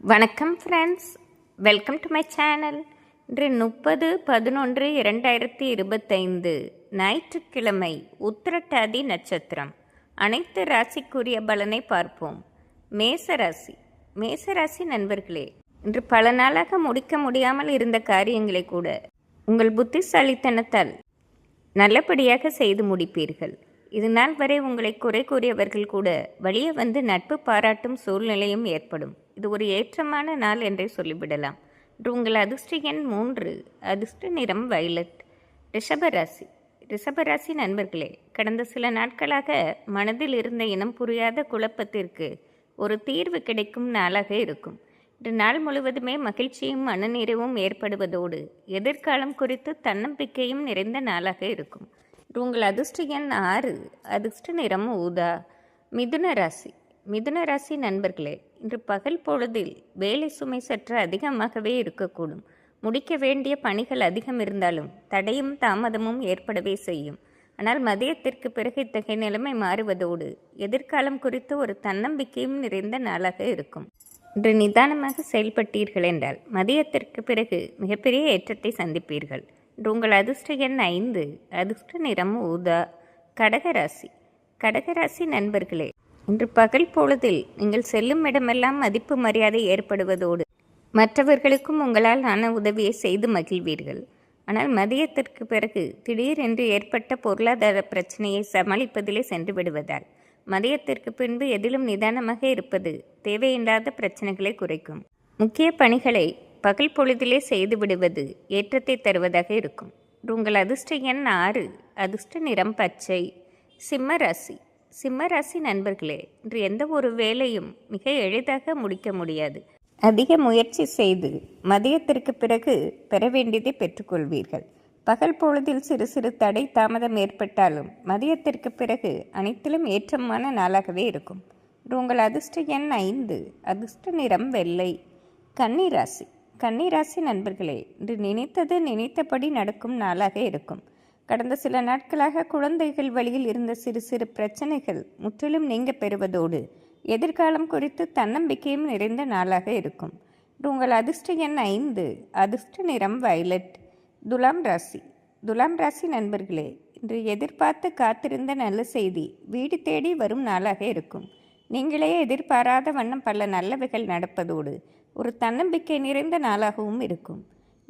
வணக்கம் friends welcome to my channel இன்று முப்பது பதினொன்று இரண்டாயிரத்தி இருபத்தைந்து ஞாயிற்றுக்கிழமை உத்திரட்டாதி நட்சத்திரம். அனைத்து ராசிக்குரிய பலனை பார்ப்போம். மேசராசி மேசராசி நண்பர்களே இன்று பல நாளாக முடிக்க முடியாமல் இருந்த காரியங்களை கூட உங்கள் புத்திசாலித்தனத்தால் நல்லபடியாக செய்து முடிப்பீர்கள். இது நாள் வரை உங்களை குறை கூறியவர்கள் கூட வழியே வந்து நட்பு பாராட்டும் சூழ்நிலையும் ஏற்படும். இது ஒரு ஏற்றமான நாள் என்றே சொல்லிவிடலாம். இன்று உங்கள் அதிர்ஷ்ட எண் மூன்று அதிர்ஷ்ட நிறம் வயலட். ரிஷபராசி ரிஷபராசி நண்பர்களே கடந்த சில நாட்களாக மனதில் இருந்த இனம் புரியாத குழப்பத்திற்கு ஒரு தீர்வு கிடைக்கும் நாளாக இருக்கும். இன்று நாள் முழுவதுமே மகிழ்ச்சியும் மனநிறைவும் ஏற்படுவதோடு எதிர்காலம் குறித்து தன்னம்பிக்கையும் நிறைந்த நாளாக இருக்கும். உங்கள் அதிர்ஷ்ட எண் ஆறு அதிர்ஷ்ட நிறம் ஊதா. மிதுன ராசி. மிதுன ராசி நண்பர்களே இன்று பகல் பொழுதில் வேலை சுமை சற்று அதிகமாகவே இருக்கக்கூடும். முடிக்க வேண்டிய பணிகள் அதிகம் இருந்தாலும் தடையும் தாமதமும் ஏற்படவே செய்யும். ஆனால் மதியத்திற்கு பிறகு இத்தகைய நிலைமை மாறுவதோடு எதிர்காலம் குறித்து ஒரு தன்னம்பிக்கையும் நிறைந்த நாளாக இருக்கும். இன்று நிதானமாக செயல்பட்டீர்கள் என்றால் மதியத்திற்கு பிறகு மிகப்பெரிய ஏற்றத்தை சந்திப்பீர்கள். இன்று உங்கள் அதிர்ஷ்ட எண் ஐந்து அதிர்ஷ்ட நிறம் ஊதா கடகராசி. கடகராசி நண்பர்களே இன்று பகல் பொழுதில் நீங்கள் செல்லும் இடமெல்லாம் மதிப்பு மரியாதை ஏற்படுவதோடு மற்றவர்களுக்கும் உங்களால் ஆன உதவியை செய்து மகிழ்வீர்கள். ஆனால் மதியத்திற்கு பிறகு திடீரென்று ஏற்பட்ட பொருளாதார பிரச்சனையை சமாளிப்பதிலே சென்று விடுவதால் மதியத்திற்கு பின்பு எதிலும் நிதானமாக இருப்பது தேவையில்லாத பிரச்சனைகளை குறைக்கும். முக்கிய பணிகளை பகல் பொழுதிலே செய்து விடுவது ஏற்றத்தை தருவதாக இருக்கும். உங்கள் அதிர்ஷ்ட எண் ஆறு அதிர்ஷ்ட நிறம் பச்சை சிம்ம ராசி. சிம்மராசி நண்பர்களே இன்று எந்த ஒரு வேலையும் மிக எளிதாக முடிக்க முடியாது. அதிக முயற்சி செய்து மதியத்திற்கு பிறகு பெற வேண்டியதை பெற்றுக்கொள்வீர்கள். பகல் பொழுதில் சிறு சிறு தடை தாமதம் ஏற்பட்டாலும் மதியத்திற்கு பிறகு அனைத்திலும் ஏற்றமான நாளாகவே இருக்கும். உங்கள் அதிர்ஷ்ட எண் ஐந்து அதிர்ஷ்ட நிறம் வெள்ளை. கன்னிராசி. கன்னிராசி நண்பர்களே இன்று நினைத்தது நினைத்தபடி நடக்கும் நாளாக இருக்கும். கடந்த சில நாட்களாக குழந்தைகள் வழியில் இருந்த சிறு சிறு பிரச்சனைகள் முற்றிலும் நீங்க பெறுவதோடு எதிர்காலம் குறித்து தன்னம்பிக்கையும் நிறைந்த நாளாக இருக்கும். உங்கள் அதிர்ஷ்ட எண் ஐந்து அதிர்ஷ்ட நிறம் வயலட் துலாம் ராசி. துலாம் ராசி நண்பர்களே இன்று எதிர்பார்த்து காத்திருந்த நல்ல செய்தி வீடு தேடி வரும் நாளாக இருக்கும். நீங்களே எதிர்பாராத வண்ணம் பல நல்லவைகள் நடப்பதோடு ஒரு தன்னம்பிக்கை நிறைந்த நாளாகவும் இருக்கும்.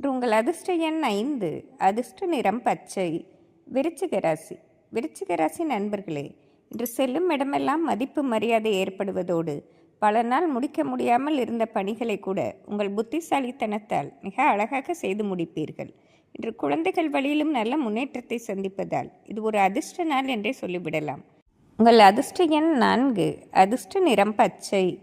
உங்கள் அதிர்ஷ்ட எண் ஐந்து. அதிர்ஷ்ட நிறம் பச்சை. விருச்சிக ராசி. விருச்சிக ராசி நண்பர்களே இன்று செல்லும் இடமெல்லாம் மதிப்பு மரியாதை ஏற்படுவதோடு பல நாள் முடிக்க முடியாமல் இருந்த பணிகளை கூட உங்கள் புத்திசாலித்தனத்தால் மிக அழகாக செய்து முடிப்பீர்கள். இன்று குழந்தைகள் வழியிலும் நல்ல முன்னேற்றத்தை சந்திப்பதால் இது ஒரு அதிர்ஷ்ட நாள் என்றே சொல்லிவிடலாம். உங்கள் அதிர்ஷ்ட எண் நான்கு. அதிர்ஷ்ட நிறம் பச்சை.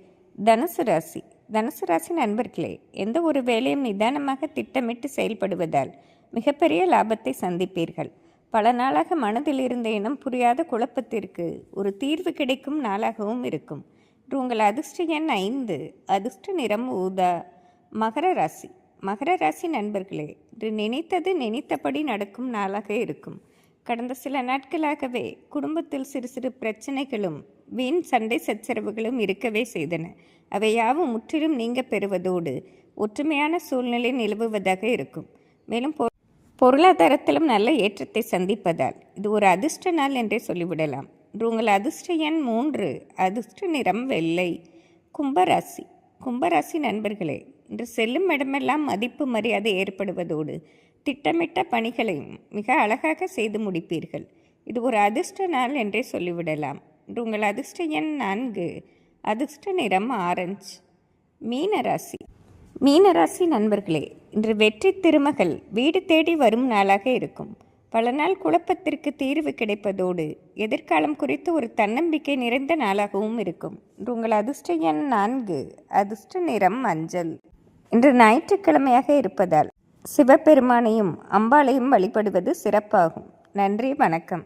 தனுசு ராசி. தனுசு ராசி நண்பர்களே எந்த ஒரு வேலையும் நிதானமாக திட்டமிட்டு செயல்படுவதால் மிகப்பெரிய லாபத்தை சந்திப்பீர்கள். பல நாளாக மனதில் இருந்த இனம் புரியாத குழப்பத்திற்கு ஒரு தீர்வு கிடைக்கும் நாளாகவும் இருக்கும். உங்கள் அதிர்ஷ்ட எண் ஐந்து அதிர்ஷ்ட நிறம் ஊதா மகர ராசி. மகர ராசி நண்பர்களே இன்று நினைத்தது நினைத்தபடி நடக்கும் நாளாக இருக்கும். கடந்த சில நாட்களாகவே குடும்பத்தில் சிறு சிறு பிரச்சனைகளும் வீண் சண்டை சச்சரவுகளும் இருக்கவே செய்தன. அவை யாவும் முற்றிலும் நீங்க பெறுவதோடு ஒற்றுமையான சூழ்நிலை நிலவுவதாக இருக்கும். மேலும் பொ பொருளாதாரத்திலும் நல்ல ஏற்றத்தை சந்திப்பதால் இது ஒரு அதிர்ஷ்ட நாள் என்றே சொல்லிவிடலாம். இன்று உங்கள் அதிர்ஷ்ட எண் மூன்று அதிர்ஷ்ட நிறம் வெள்ளை. கும்பராசி. கும்பராசி நண்பர்களே இன்று செல்லும் இடமெல்லாம் மதிப்பு மரியாதை ஏற்படுவதோடு திட்டமிட்ட பணிகளையும் மிக அழகாக செய்து முடிப்பீர்கள். இது ஒரு அதிர்ஷ்ட நாள் என்றே சொல்லிவிடலாம். இன்று உங்கள் அதிர்ஷ்ட எண் நான்கு. அதிர்ஷ்ட நிறம் ஆரஞ்சு. மீனராசி. மீனராசி நண்பர்களே இன்று வெற்றி திருமகள் வீடு தேடி வரும் நாளாக இருக்கும். பல நாள் குழப்பத்திற்கு தீர்வு கிடைப்பதோடு எதிர்காலம் குறித்து ஒரு தன்னம்பிக்கை நிறைந்த நாளாகவும் இருக்கும். இன்று உங்கள் அதிர்ஷ்ட எண் நான்கு. அதிர்ஷ்ட நிறம் மஞ்சள். இன்று ஞாயிற்றுக்கிழமையாக இருப்பதால் சிவபெருமானையும் அம்பாளையும் வழிபடுவது சிறப்பாகும். நன்றி வணக்கம்.